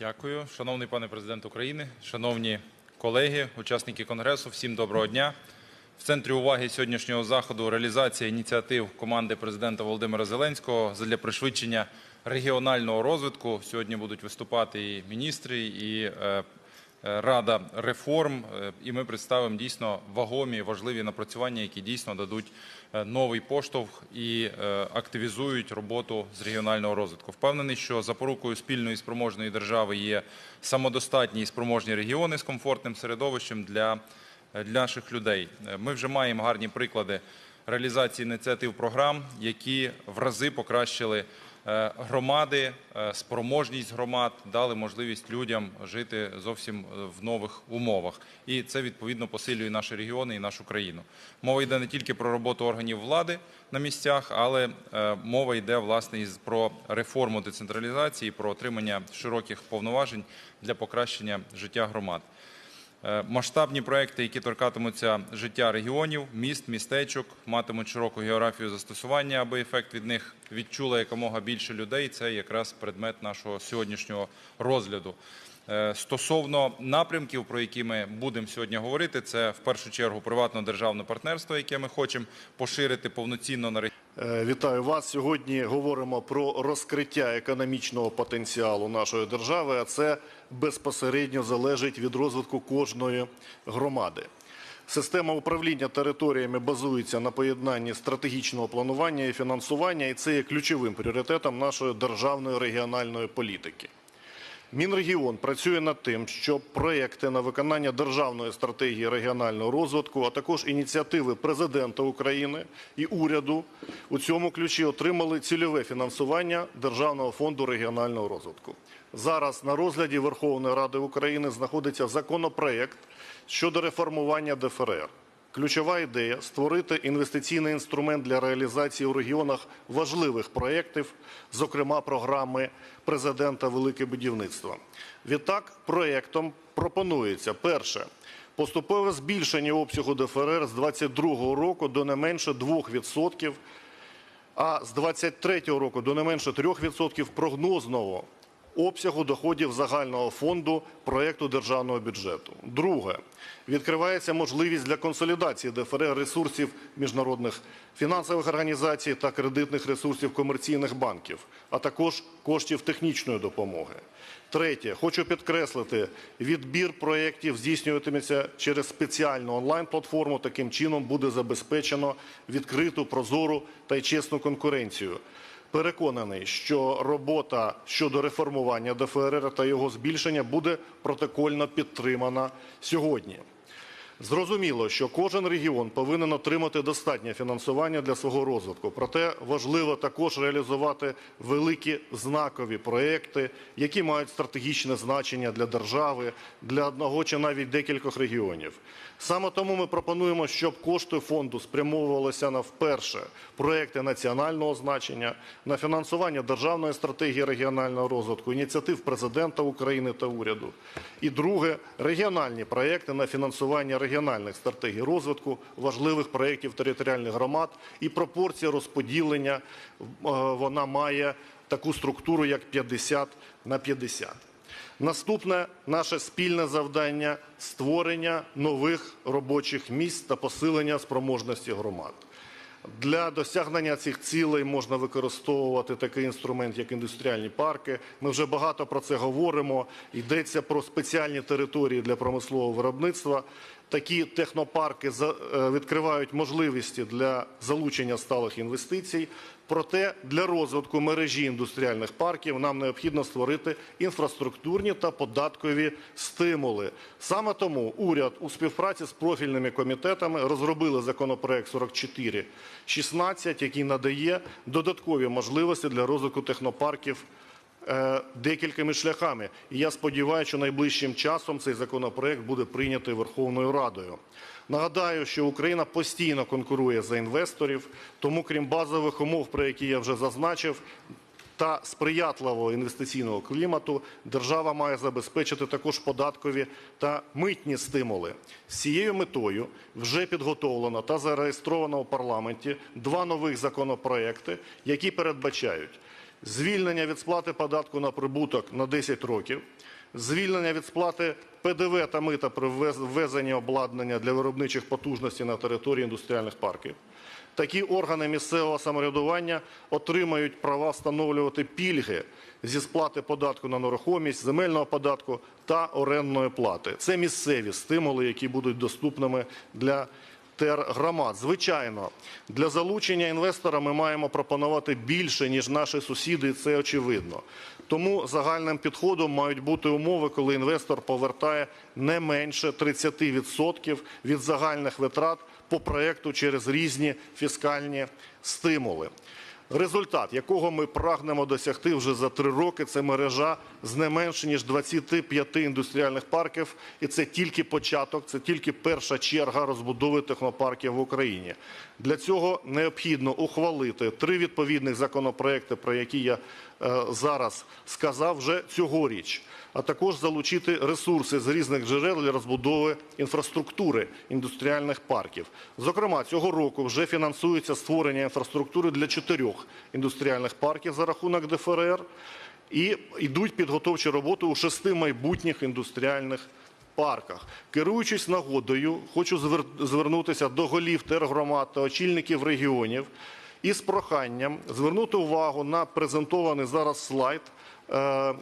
Дякую, шановний пане президент України, шановні колеги, учасники конгресу. Всім доброго дня. В центрі уваги сьогоднішнього заходу реалізація ініціатив команди президента Володимира Зеленського для пришвидшення регіонального розвитку. Сьогодні будуть виступати і міністри, і е, Рада реформ, Е, і ми представимо дійсно вагомі, важливі напрацювання, які дійсно дадуть е, новий поштовх і е, активізують роботу з регіонального розвитку. Впевнений, що запорукою спільної спроможної держави є самодостатні і спроможні регіони з комфортним середовищем для, для наших людей. Ми вже маємо гарні приклади реалізації ініціатив програм, які в рази покращили громади, е, спроможність громад, дали можливість людям жити зовсім е, в нових умовах. І це відповідно посилює наші регіони і нашу країну. Мова йде не тільки про роботу органів влади на місцях, але е, мова йде власне із про реформу децентралізації, про отримання широких повноважень для покращення життя громад. Е, Масштабні проекти, які торкатимуться життя регіонів, міст, містечок, матимуть широку географію застосування, аби ефект від них відчуло якомога більше людей. Це якраз предмет нашого сьогоднішнього розгляду. Е, Стосовно напрямків, про які ми будемо сьогодні говорити, це в першу чергу приватно-державне партнерство, яке ми хочемо поширити повноцінно на регіони. Е, Вітаю вас. Сьогодні говоримо про розкриття економічного потенціалу нашої держави, а це безпосередньо залежить від розвитку кожної громади. Система управління територіями базується на поєднанні стратегічного планування і фінансування, і це є ключовим пріоритетом нашої державної регіональної політики. Мінрегіон працює над тим, щоб проекти на виконання державної стратегії регіонального розвитку, а також ініціативи президента України і уряду у цьому ключі отримали цільове фінансування Державного фонду регіонального розвитку. Зараз на розгляді Верховної Ради України знаходиться законопроект щодо реформування ДФРР. Ключова ідея створити інвестиційний інструмент для реалізації у регіонах важливих проєктів, зокрема програми президента Велике будівництво. Відтак, проєктом пропонується перше поступове збільшення обсягу ДФРР з 2022 року до не менше 2%, а з 2023 року до не менше 3% прогнозного обсягу доходів загального фонду проєкту державного бюджету. Друге, відкривається можливість для консолідації ДФР ресурсів міжнародних фінансових організацій та кредитних ресурсів комерційних банків, а також коштів технічної допомоги. Третє, хочу підкреслити, відбір проєктів здійснюватиметься через спеціальну онлайн-платформу. Таким чином буде забезпечено відкриту, прозору та й чесну конкуренцію. Переконаний, що робота щодо реформування ДФРР та його збільшення буде протокольно підтримана сьогодні. Зрозуміло, що кожен регіон повинен отримати достатнє фінансування для свого розвитку. Проте важливо також реалізувати великі знакові проекти, які мають стратегічне значення для держави, для одного чи навіть декількох регіонів. Саме тому ми пропонуємо, щоб кошти фонду спрямовувалися на вперше проекти національного значення, на фінансування державної стратегії регіонального розвитку, ініціатив президента України та уряду. І друге регіональні проекти на фінансування регіональних стратегій розвитку, важливих проєктів територіальних громад і пропорція розподілення е, вона має таку структуру, як 50 на 50. Наступне наше спільне завдання створення нових робочих місць та посилення спроможності громад. Для досягнення цих цілей можна використовувати такий інструмент, як індустріальні парки. Ми вже багато про це говоримо. Йдеться про спеціальні території для промислового виробництва. Такі технопарки е, відкривають можливості для залучення сталих інвестицій. Проте для розвитку мережі індустріальних парків нам необхідно створити інфраструктурні та податкові стимули. Саме тому уряд у співпраці з профільними комітетами розробили законопроект 4416, який надає додаткові можливості для розвитку технопарків декількома шляхами. І я сподіваюся, що найближчим часом цей законопроект буде прийнятий Верховною Радою. Нагадаю, що Україна постійно конкурує за інвесторів, тому крім базових умов, про які я вже зазначив, та сприятливого інвестиційного клімату держава має забезпечити також податкові та митні стимули. З цією метою вже підготовлено та зареєстровано у парламенті два нових законопроекти, які передбачають звільнення від сплати податку на прибуток на 10 років, звільнення від сплати ПДВ та мита при ввез- ввезенні обладнання для виробничих потужностей на території індустріальних парків. Такі органи місцевого самоврядування отримають права встановлювати пільги зі сплати податку на нерухомість, земельного податку та орендної плати. Це місцеві стимули, які будуть доступними для тергромад. Звичайно, для залучення інвестора ми маємо пропонувати більше, ніж наші сусіди, це очевидно. Тому загальним підходом мають бути умови, коли інвестор повертає не менше 30% від загальних витрат по проекту через різні фіскальні стимули. Результат, якого ми прагнемо досягти вже за три роки, це мережа з не менше ніж 25 індустріальних парків, і це тільки початок, це тільки перша черга розбудови технопарків в Україні. Для цього необхідно ухвалити три відповідних законопроекти, про які я зараз сказав, вже цьогоріч, а також залучити ресурси з різних джерел для розбудови інфраструктури індустріальних парків. Зокрема, цього року вже фінансується створення інфраструктури для чотирьох індустріальних парків за рахунок ДФРР. І йдуть підготовчі роботи у шести майбутніх індустріальних парках. Керуючись нагодою, хочу звер- звернутися до голів тергромад та очільників регіонів із проханням звернути увагу на презентований зараз слайд е,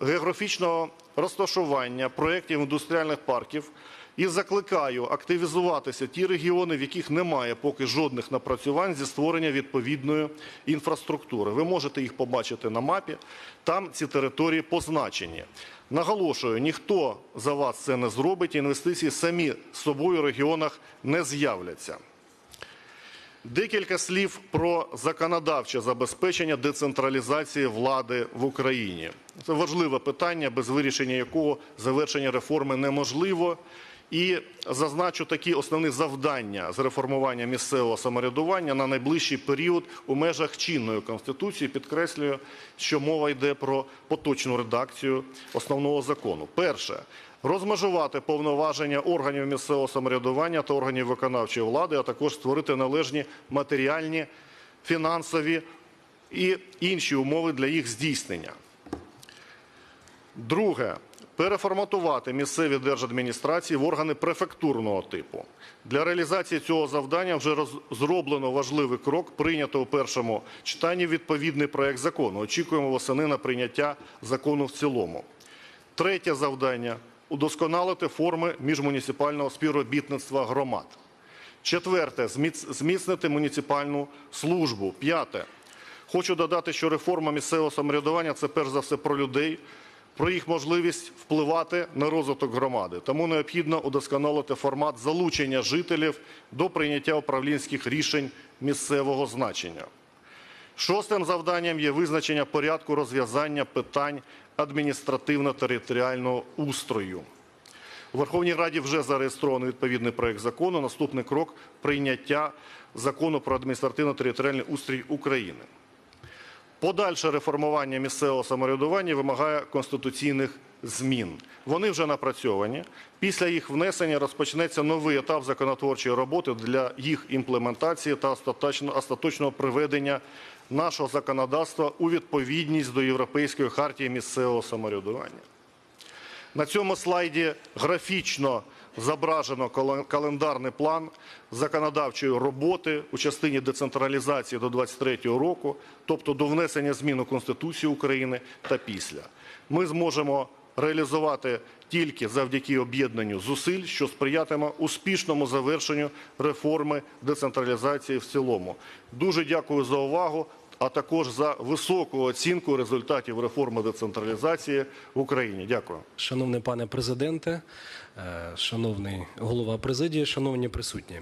географічного розташування проєктів індустріальних парків і закликаю активізуватися ті регіони, в яких немає поки жодних напрацювань зі створення відповідної інфраструктури. Ви можете їх побачити на мапі. Там ці території позначені. Наголошую, ніхто за вас це не зробить. Інвестиції самі з собою в регіонах не з'являться. Декілька слів про законодавче забезпечення децентралізації влади в Україні. Це важливе питання, без вирішення якого завершення реформи неможливо. І зазначу такі основні завдання з реформування місцевого самоврядування на найближчий період у межах чинної конституції. Підкреслюю, що мова йде про поточну редакцію основного закону. Перше розмежувати повноваження органів місцевого самоврядування та органів виконавчої влади, а також створити належні матеріальні, фінансові і інші умови для їх здійснення. Друге. Переформатувати місцеві держадміністрації в органи префектурного типу. Для реалізації цього завдання вже зроблено важливий крок. Прийнято у першому читанні відповідний проект закону. Очікуємо восени на прийняття закону в цілому. Третє завдання удосконалити форми міжмуніципального співробітництва громад. Четверте зміц- зміцнити муніципальну службу. П'яте. Хочу додати, що реформа місцевого самоврядування це перш за все про людей, про їх можливість впливати на розвиток громади. Тому необхідно удосконалити формат залучення жителів до прийняття управлінських рішень місцевого значення. Шостим завданням є визначення порядку розв'язання питань адміністративно-територіального устрою. У Верховній Раді вже зареєстровано відповідний проект закону. Наступний крок прийняття закону про адміністративно-територіальний устрій України. Подальше реформування місцевого самоврядування вимагає конституційних змін. Вони вже напрацьовані. Після їх внесення розпочнеться новий етап законотворчої роботи для їх імплементації та остаточного приведення нашого законодавства у відповідність до Європейської хартії місцевого самоврядування. На цьому слайді графічно зображено календарний план законодавчої роботи у частині децентралізації до 2023 року, тобто до внесення змін у Конституцію України та після. Ми зможемо реалізувати тільки завдяки об'єднанню зусиль, що сприятиме успішному завершенню реформи децентралізації в цілому. Дуже дякую за увагу, а також за високу оцінку результатів реформи децентралізації в Україні. Дякую. Шановний пане президенте, е, шановний голова президії, шановні присутні.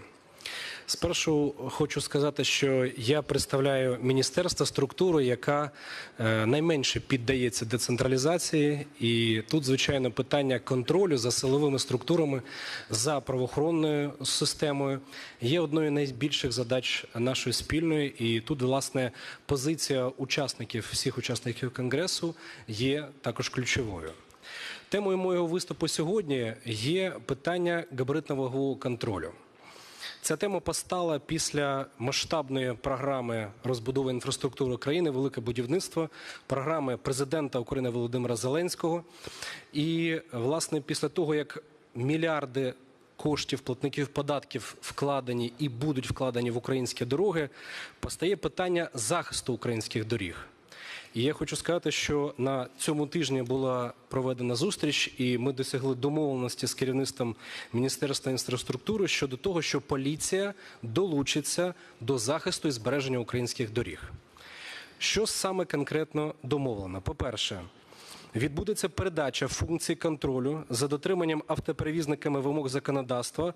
Спершу хочу сказати, що я представляю міністерство, структуру, яка е, найменше піддається децентралізації, і тут, звичайно, питання контролю за силовими структурами, за правоохоронною системою є одною з найбільших задач нашої спільної. І тут, власне, позиція учасників всіх учасників конгресу є також ключовою. Темою моєго виступу сьогодні є питання габаритно-вагового контролю. Ця тема постала після масштабної програми розбудови інфраструктури України Велике будівництво, програми президента України Володимира Зеленського. І, власне, після того, як мільярди коштів платників податків вкладені і будуть вкладені в українські дороги, постає питання захисту українських доріг. І я хочу сказати, що на цьому тижні була проведена зустріч, і ми досягли домовленості з керівництвом Міністерства інфраструктури щодо того, що поліція долучиться до захисту і збереження українських доріг. Що саме конкретно домовлено? По-перше, відбудеться передача функцій контролю за дотриманням автоперевізниками вимог законодавства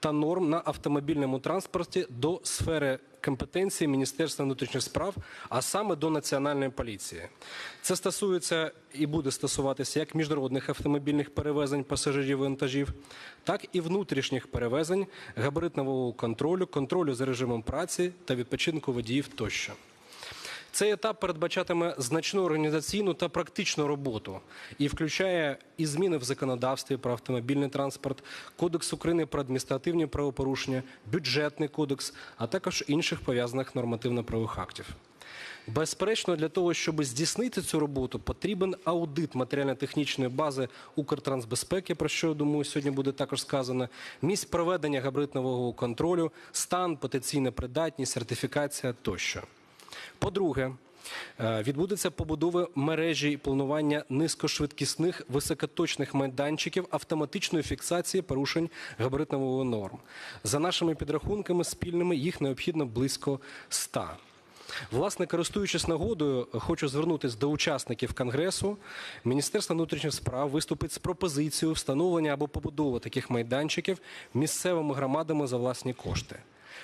та норм на автомобільному транспорті до сфери компетенції Міністерства внутрішніх справ, а саме до Національної поліції. Це стосується і буде стосуватися як міжнародних автомобільних перевезень пасажирів і вантажів, так і внутрішніх перевезень, габаритного контролю, контролю за режимом праці та відпочинку водіїв тощо. Цей етап передбачатиме значну організаційну та практичну роботу і включає і зміни в законодавстві про автомобільний транспорт, Кодекс України про адміністративні правопорушення, бюджетний кодекс, а також інших пов'язаних нормативно-правових актів. Безперечно, для того, щоб здійснити цю роботу, потрібен аудит матеріально-технічної бази Укртрансбезпеки, про що я думаю, сьогодні буде також сказано, місць проведення габаритного контролю, стан, потенційна придатність, сертифікація тощо. По-друге, е, відбудеться побудова мережі і планування низькошвидкісних високоточних майданчиків автоматичної фіксації порушень габаритного норм. За нашими підрахунками спільними їх необхідно близько 100. Власне, користуючись нагодою, хочу звернутися до учасників конгресу. Міністерство внутрішніх справ виступить з пропозицією встановлення або побудови таких майданчиків місцевими громадами за власні кошти.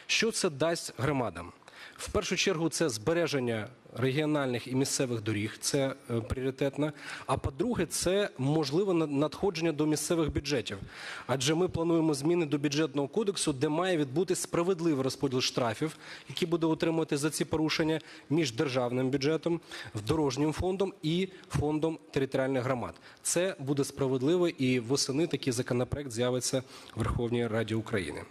Що це дасть громадам? В першу чергу це збереження регіональних і місцевих доріг, це е, пріоритетно. А по-друге, це можливе надходження до місцевих бюджетів. Адже ми плануємо зміни до бюджетного кодексу, де має відбути справедливий розподіл штрафів, які буде отримувати за ці порушення між державним бюджетом, дорожнім фондом і фондом територіальних громад. Це буде справедливо і восени такий законопроект з'явиться в Верховній Раді України.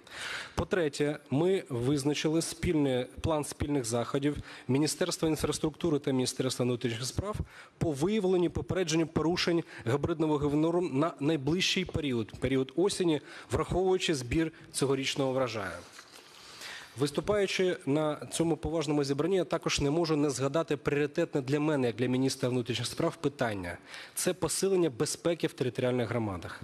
По-третє, ми визначили спільний план спільних заходів Міністерства інфраструктури та Міністерства внутрішніх справ по виявленню попередженню порушень габридного норм на найближчий період, період осені, враховуючи збір цьогорічного врожаю. Виступаючи на цьому поважному зібранні, я також не можу не згадати пріоритетне для мене, як для міністра внутрішніх справ, питання це посилення безпеки в територіальних громадах.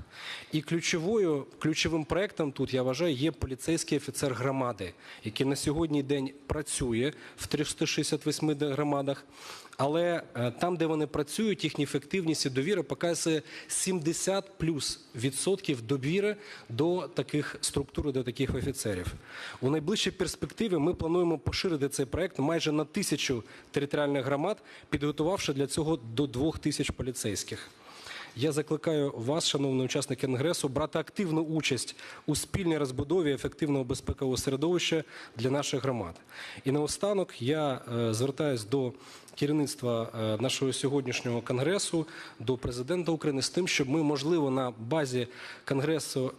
І ключовою ключовим проектом тут я вважаю є поліцейський офіцер громади, який на сьогодні день працює в 368 громадах. Але е, там, де вони працюють, їхня ефективність і довіра показує 70 плюс відсотків довіри до таких структур, до таких офіцерів. У найближчій перспективі ми плануємо поширити цей проект майже на тисячу територіальних громад, підготувавши для цього до двох тисяч поліцейських. Я закликаю вас, шановні учасники Конгресу, брати активну участь у спільній розбудові ефективного безпекового середовища для наших громад. І наостанок я е, звертаюсь до керівництва е, нашого сьогоднішнього конгресу, до президента України з тим, щоб ми, можливо, на базі конгресу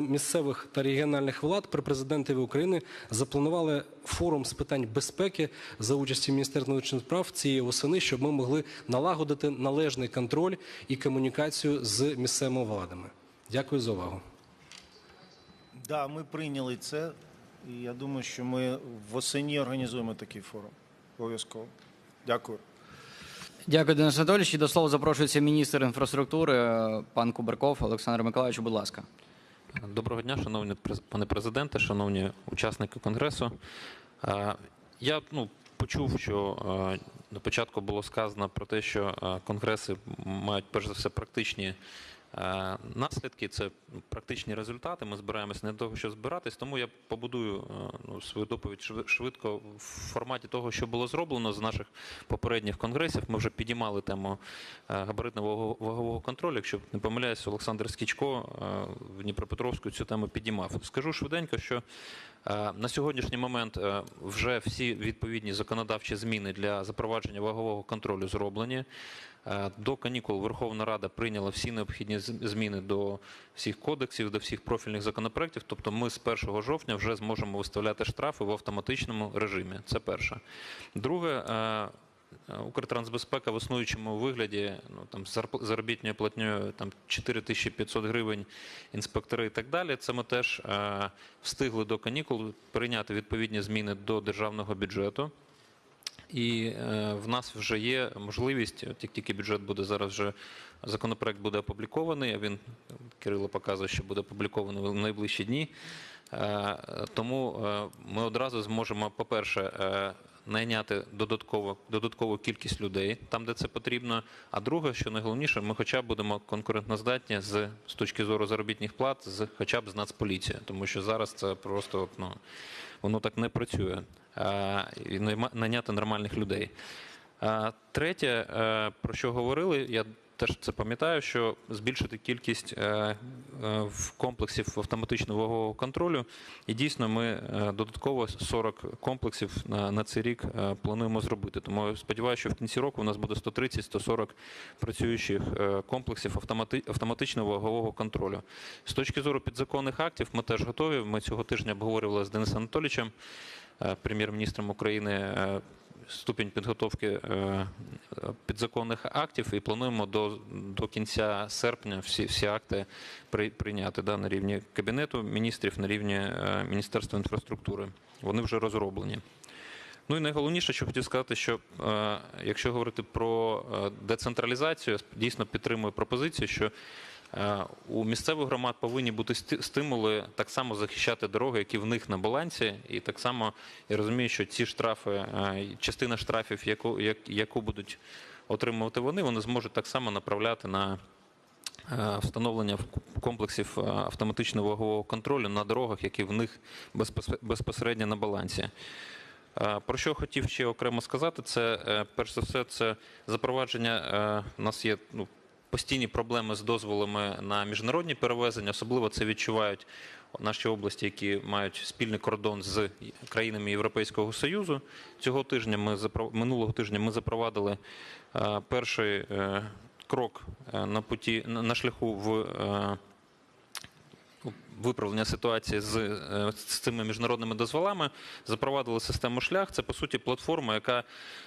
місцевих та регіональних влад при президентові України запланували форум з питань безпеки за участі Міністерства внутрішніх справ цієї осени, щоб ми могли налагодити належний контроль і комунікацію з місцевими владами. Дякую за увагу. Да, ми прийняли це. І я думаю, що ми восені організуємо такий форум. Обов'язково. Дякую. Дякую, Денис Анатолійович. І до слова запрошується міністр інфраструктури е, пан Куберков Олександр Миколаївич, будь ласка. Доброго дня, шановні пане президенте, шановні учасники конгресу. Е, Я ну, почув, що е, на початку було сказано про те, що конгреси мають перш за все практичні наслідки, це практичні результати. Ми збираємося не для того, щоб збиратись, тому я побудую е, ну, свою доповідь шви- швидко в форматі того, що було зроблено з наших попередніх конгресів. Ми вже підіймали тему е, габаритного вагового контролю. Якщо не помиляюсь, Олександр Скічко е, в Дніпропетровську цю тему підіймав. Скажу швиденько, що Е, На сьогоднішній момент е, вже всі відповідні законодавчі зміни для запровадження вагового контролю зроблені. Е, До канікул Верховна Рада прийняла всі необхідні зміни до всіх кодексів, до всіх профільних законопроєктів. Тобто ми з 1 жовтня вже зможемо виставляти штрафи в автоматичному режимі. Це перше. Друге, е, Е, Укртрансбезпека в існуючому вигляді, ну там заробітною платньою там 4500 гривень інспектори і так далі. Це ми теж е, встигли до канікул прийняти відповідні зміни до державного бюджету. І е, в нас вже є можливість, як тільки бюджет буде зараз вже законопроект буде опублікований, а він Кирило показує, що буде опублікований в найближчі дні. Е, тому е, ми одразу зможемо, по-перше, найняти додатково, додаткову кількість людей там, де це потрібно. А друге, що найголовніше, ми хоча б будемо конкурентноздатні з, з точки зору заробітних плат, з хоча б з Нацполіцією, тому що зараз це просто ну, воно так не працює. Е, і найняти нормальних людей. Е, Третє, е, про що говорили, я теж це пам'ятаю, що збільшити кількість комплексів автоматичного вагового контролю. І дійсно ми додатково 40 комплексів на, цей рік плануємо зробити. Тому сподіваюся, що в кінці року у нас буде 130-140 працюючих комплексів автомати, автоматичного вагового контролю. З точки зору підзаконних актів ми теж готові. Ми цього тижня обговорювали з Денисом Анатолійовичем, прем'єр-міністром України. е, Ступінь підготовки е, підзаконних актів і плануємо до, до кінця серпня всі, всі акти при, прийняти да, на рівні Кабінету міністрів, на рівні е, Міністерства інфраструктури. Вони вже розроблені. Ну і найголовніше, що хотів сказати, що е, якщо говорити про е, децентралізацію, я дійсно підтримую пропозицію, що е, у місцевих громад повинні бути сти- стимули так само захищати дороги, які в них на балансі, і так само я розумію, що ці штрафи, е, частина штрафів, яку, яку будуть отримувати вони, вони зможуть так само направляти на е, встановлення комплексів е, автоматичного вагового контролю на дорогах, які в них безпос- безпосередньо на балансі. Е, Про що хотів ще окремо сказати, це е, перш за все, це запровадження. е, У нас є ну, постійні проблеми з дозволами на міжнародні перевезення. Особливо це відчувають наші області, які мають спільний кордон з країнами Європейського Союзу. Цього тижня ми минулого тижня ми запровадили е, перший е, крок е, на путі на шляху в. виправлення ситуації з, з цими міжнародними дозволами, запровадили систему шлях. Це по суті платформа, яка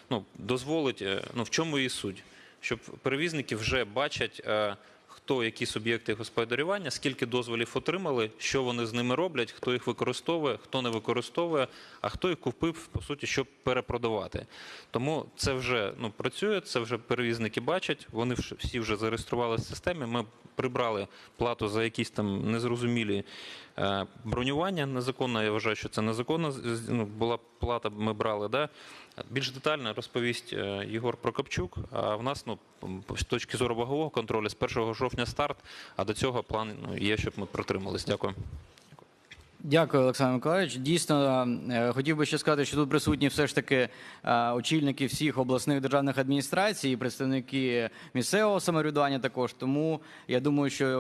ну, дозволить, ну в чому її суть, щоб перевізники вже бачать. е, Хто які суб'єкти господарювання, скільки дозволів отримали, що вони з ними роблять, хто їх використовує, хто не використовує, а хто їх купив, по суті, щоб перепродавати. Тому це вже ну, працює, це вже перевізники бачать, вони всі вже зареєструвалися в системі. Ми прибрали плату за якісь там незрозумілі е, бронювання незаконне. Я вважаю, що це незаконно. Ну, була плата, ми брали. Да? Більш детально розповість е, Єгор Прокопчук. А в нас ну, з точки зору вагового контролю з 1 жовтня старт, а до цього план ну, є, щоб ми протримались. Дякую. Дякую, Олександр Миколаївич. Дійсно, е, хотів би ще сказати, що тут присутні все ж таки е, очільники всіх обласних державних адміністрацій, представники місцевого самоврядування також. Тому я думаю, що